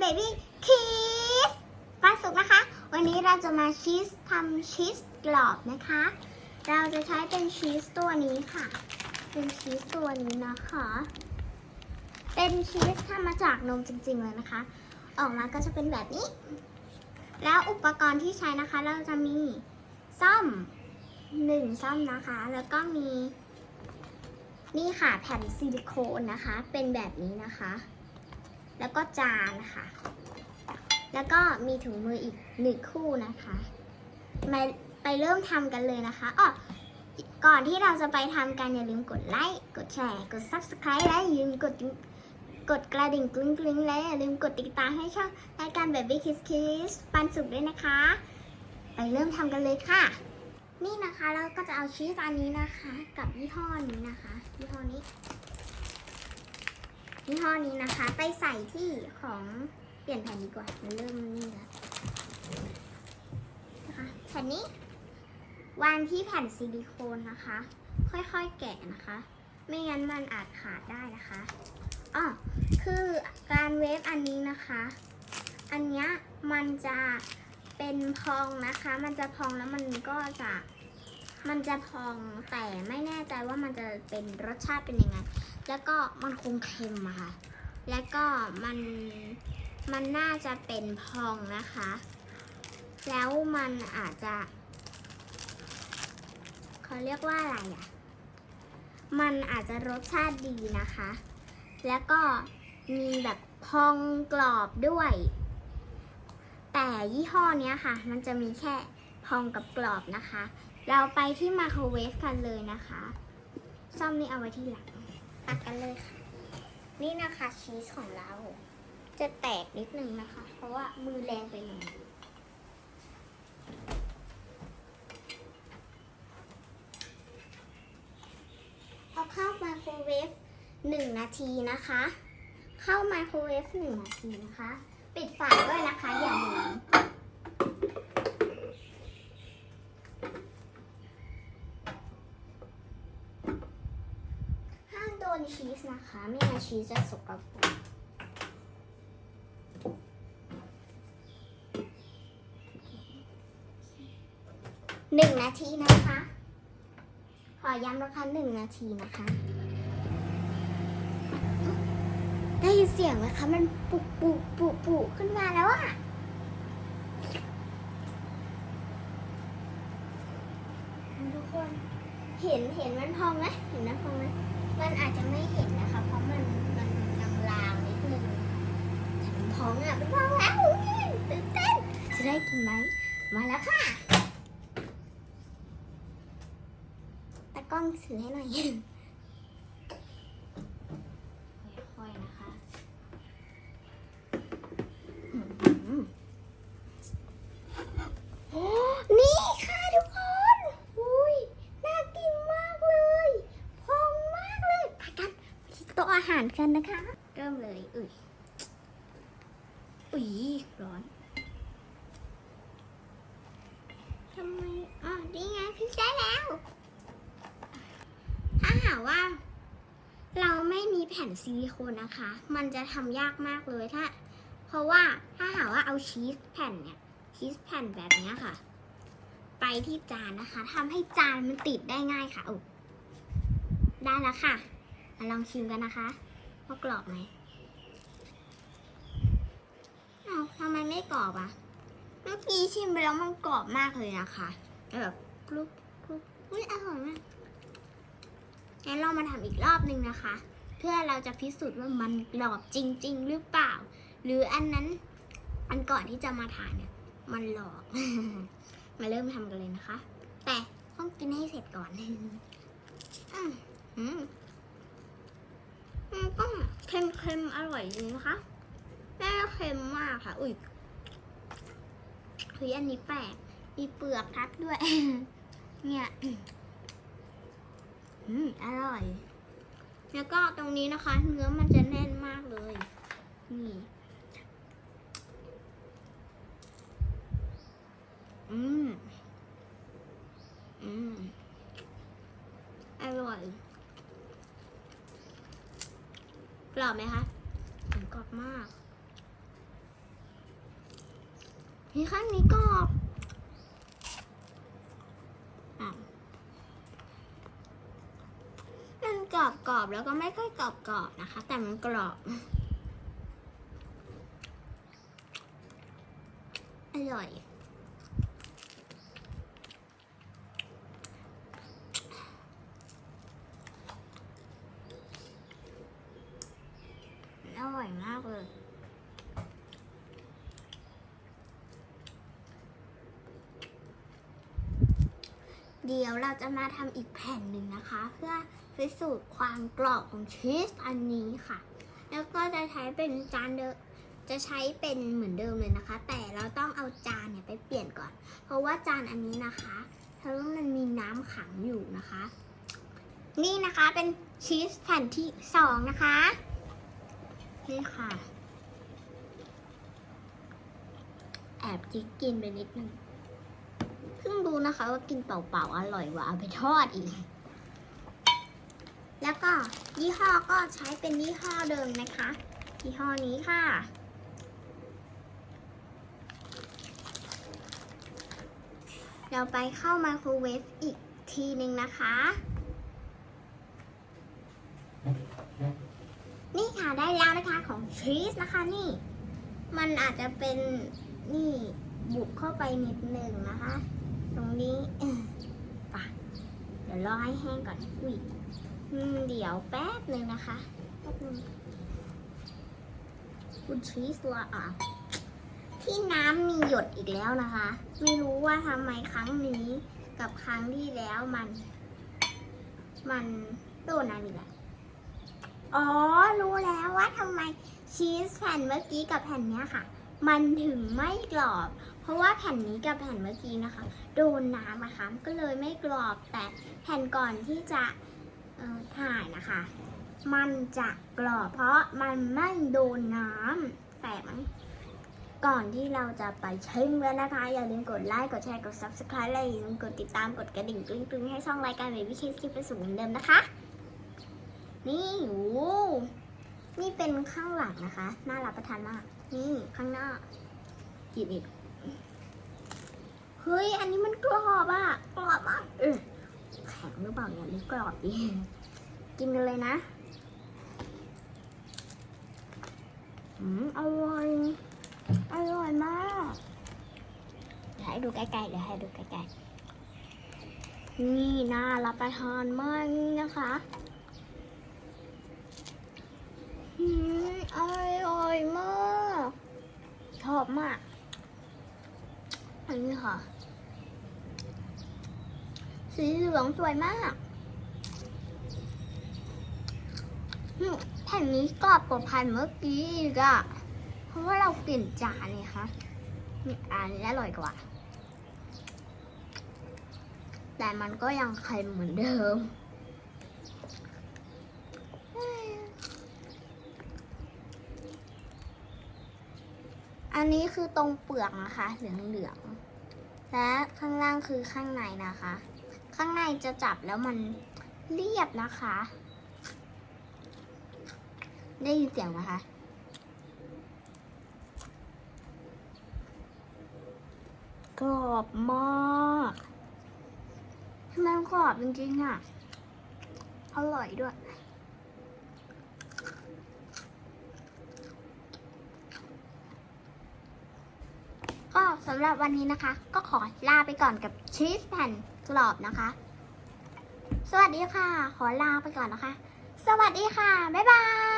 เบบี้คีสปันสุกนะคะ วันนี้เราจะมาชีสทำชีสกรอบนะคะ เราจะใช้เป็นชีสตัวนี้ค่ะ เป็นชีสตัวนี้นะคะ เป็นชีสทำมาจากนมจริงๆเลยนะคะ ออกมาก็จะเป็นแบบนี้ แล้วอุปกรณ์ที่ใช้นะคะ เราจะมีซ่อมหนึ่งซ่อมนะคะ แล้วก็มีนี่ค่ะแผ่นซิลิโคนนะคะ เป็นแบบนี้นะคะ แล้วก็จานค่ะ แล้วก็มีถุงมืออีกหนึ่งคู่นะคะมาไปเริ่มทำกันเลยนะคะอ๋อก่อนที่เราจะไปทำกันอย่าลืมกดไลค์ กดแชร์ กด subscribe และอย่าลืมกดกดกระดิ่งกริ๊งกริ๊งและอย่าลืมกดติดตามให้ช่องรายการ Baby Kiss Kiss ปันสุกด้วยนะคะ ไปเริ่มทำกันเลยค่ะ นี่นะคะเราก็จะเอาชีสอันนี้นะคะ กับยี่ห้อนี้นะคะยี่ห้อนี้ ยี่ห้อนี้นะคะ ไปใส่ที่ของเปลี่ยนแผ่นดีกว่า มันเริ่มนี่แล้วนะคะแผ่นนี้ วางที่แผ่นซิลิโคนนะคะ ค่อยๆแกะนะคะ ไม่งั้นมันอาจขาดได้นะคะอ๋อคือการเวฟอันนี้นะคะ อันเนี้ยมันจะเป็นพองนะคะ มันจะพองแล้วมันก็จะมันจะพองแต่ไม่แน่ใจว่ามันจะเป็นรสชาติเป็นยังไง แล้วก็มันคงเค็มอะค่ะ แล้วก็มันมันน่าจะเป็นพองนะคะ แล้วมันอาจจะเขาเรียกว่าอะไรอะมันอาจจะรสชาติดีนะคะ แล้วก็มีแบบพองกรอบด้วย แต่ยี่ห้อเนี้ยค่ะ มันจะมีแค่พองกับกรอบนะคะ เราไปที่ไมโครเวฟกันเลยนะคะ ซ่อมนี่เอาไว้ที่หลัง ตัดกันเลยค่ะ นี่นะคะชีสของเรา จะแตกนิดนึงนะคะ เพราะว่ามือแรงไปหน่อยเอาเข้าไมโครเวฟหนึ่งนาทีนะคะ เข้าไมโครเวฟหนึ่งนาทีนะคะ ปิดฝาด้วยนะคะ อย่าลืมห้ด นชีสนะคะ ไม่งั้นชีสจะสกปรกหนึ่งนาทีนะคะ ขอย้ำนะคะหนึ่งนาทีนะคะ ได้ยินเสียงไหมคะ มันปุกปุกปุกปุกขึ้นมาแล้วอะทุกคน เห็นเห็นมันพองไหมเห็นมันพองไหม มันอาจจะไม่เห็นนะคะ เพราะมันมันลางๆนิดนึงแต่มันพองอะเป็นพองแล้วตื่นเต้น จะได้กินไหม มาแล้วค่ะตากล้องถือให้หน่อย ค่อยๆนะคะ โอ้นี่ค่ะทุกคน อุ้ย น่ากินมากเลย พองมากเลยไปกันที่โต๊ะอาหารกันนะคะ เริ่มเลยอุ้ยอุ้ยร้อนทำไมอ๋อนี่ไงพริกได้แล้ว ถ้าหากว่า เราไม่มีแผ่นซิลิโคนนะคะ มันจะทำยากมากเลยถ้า เพราะว่าถ้าหากว่าเอาชีสแผ่นเนี่ยชีสแผ่นแบบเนี้ยค่ะ ไปที่จานนะคะทำให้จานมันติดได้ง่ายค่ะโอ้ได้แล้วค่ะ มาลองชิมกันนะคะ ว่ากรอบไหมอ้าวทำไมไม่กรอบอะ เมื่อกี้ชิมไปแล้วมันกรอบมากเลยนะคะแบบกรุบกรุบอุ้ยอร่อยมากงั้นเรามาทำอีกรอบหนึ่งนะคะ เพื่อเราจะพิสูจน์ว่ามันกรอบจริง ๆ หรือเปล่า หรืออันนั้นอันก่อนที่จะมาทานเนี่ย มันหลอก มาเริ่มทำกันเลยนะคะ แต่ต้องกินให้เสร็จก่อนอืมอื มอืมก็เค็มๆอร่อยจริงนะคะไม่เค็มมากค่ะ อุ้ยเฮ้ยอันนี้แปลก มีเปลือกทับด้วย เนี่ยอืมอร่อย แล้วก็ตรงนี้นะคะ เนื้อมันจะแน่นมากเลย นี่ อืม อืม อร่อย กรอบไหมคะอืมกรอบมากมีข้างนี้กรอบอะมันกรอบกรอบๆแล้วก็ไม่ค่อยกรอบกรอบๆนะคะ แต่มันกรอบ อร่อย ร่อยมากเลย เดี๋ยวเราจะมาทำอีกแผ่นหนึ่งนะคะ เพื่อพิสูจน์ความกรอบของชีสอันนี้ค่ะ แล้วก็จะใช้เป็นจานเดิมจะใช้เป็นเหมือนเดิมเลยนะคะ แต่เราต้องเอาจานเนี่ยไปเปลี่ยนก่อน เพราะว่าจานอันนี้นะคะเพราะว่ามันมีน้ำขังอยู่นะคะ นี่นะคะเป็นชีสแผ่นที่สองนะคะ นี่ค่ะ แอบจิกกินไปนิดนึง เพิ่งรู้นะคะว่ากินเปล่าๆอร่อยกว่าเอาไปทอดอีก แล้วก็ยี่ห้อก็ใช้เป็นยี่ห้อเดิมนะคะ ยี่ห้อนี้ค่ะเราไปเข้าไมโครเวฟอีกทีหนึ่งนะคะ นี่ค่ะได้แล้วนะคะของชีสนะคะนี่ มันอาจจะเป็นนี่บุกเข้าไปนิดหนึ่งนะคะ ตรงนี้เออไปะเดี๋ยวรอให้แห้งก่อนอุ้ยเดี๋ยวแป๊บหนึ่งนะคะแป๊บหนึงคุณชีสละอะที่น้ำมีหยดอีกแล้วนะคะ ไม่รู้ว่าทำไมครั้งนี้กับครั้งที่แล้วมัน มันโดนอะไรแหละ อ๋อ รู้แล้วว่าทำไมชีสแผ่นเมื่อกี้กับแผ่นเนี้ยค่ะ มันถึงไม่กรอบ เพราะว่าแผ่นนี้กับแผ่นเมื่อกี้นะคะ โดนน้ำนะคะก็เลยไม่กรอบแต่แผ่นก่อนที่จะถ่ายนะคะ มันจะกรอบเพราะมันไม่โดนน้ำแต่มันก่อนที่เราจะไปชิมกันนะคะ อย่าลืมกดไลค์ กดแชร์ กด subscribe และอย่าลืมกดติดตาม กดกระดิ่งกริ๊งๆให้ช่องรายการ Baby Kids ที่เป็นสูงเหมือนเดิมนะคะ นี่โอ้นี่เป็นข้างหลังนะคะ น่ารับประทานมาก นี่ข้างหน้า กินอีก เฮ้ย อันนี้มันกรอบอะกรอบมากเออแข็งหรือเปล่าเนี่ยหรือกรอบดีกินกันเลยนะอืมอร่อย อร่อยมากเดี๋ยวให้ดูใกล้ๆเดี๋ยวให้ดูใกล้ๆนี่น่ารับประทานมากนะคะ อืม อร่อยมากชอบมาก อันนี้ค่ะ สีเหลืองสวยมากแผ่นนี้กรอบกว่าพันเมื่อกี้อีกอะเพราะว่าเราเปลี่ยนจานนี่ค่ะนี่อันนี้อร่อยกว่า แต่มันก็ยังเค็มเหมือนเดิม อันนี้คือตรงเปลือกนะคะ เหลืองๆ และข้างล่างคือข้างในนะคะ ข้างในจะจับแล้วมันเรียบนะคะ ได้ยินเสียงไหมคะกรอบมากทำไมมันกรอบจริงๆอะ อร่อยด้วย ก็สำหรับวันนี้นะคะ ก็ขอลาไปก่อนกับชีสแผ่นกรอบนะคะ สวัสดีค่ะ ขอลาไปก่อนนะคะ สวัสดีค่ะ บ๊ายบาย